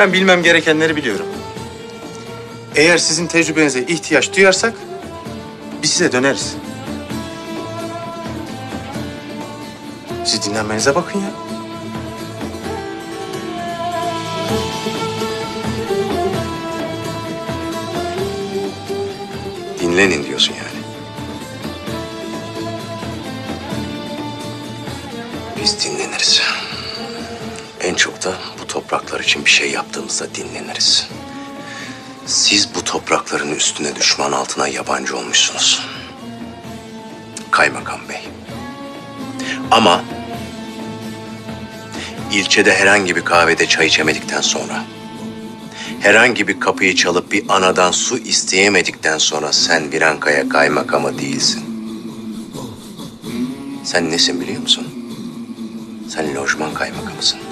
Ben bilmem gerekenleri biliyorum. Eğer sizin tecrübenize ihtiyaç duyarsak biz size döneriz. Siz dinlenmenize bakın ya. Dinlenin diyorsun yani. Biz dinleniriz. En çok da bu topraklar için bir şey yaptığımızda dinleniriz. Siz bu toprakların üstüne düşman altına yabancı olmuşsunuz. Kaymakam Bey. Ama ilçede herhangi bir kahvede çay içemedikten sonra herhangi bir kapıyı çalıp bir anadan su isteyemedikten sonra sen Virankaya kaymakamı değilsin. Sen nesin biliyor musun? Sen lojman kaymakamısın.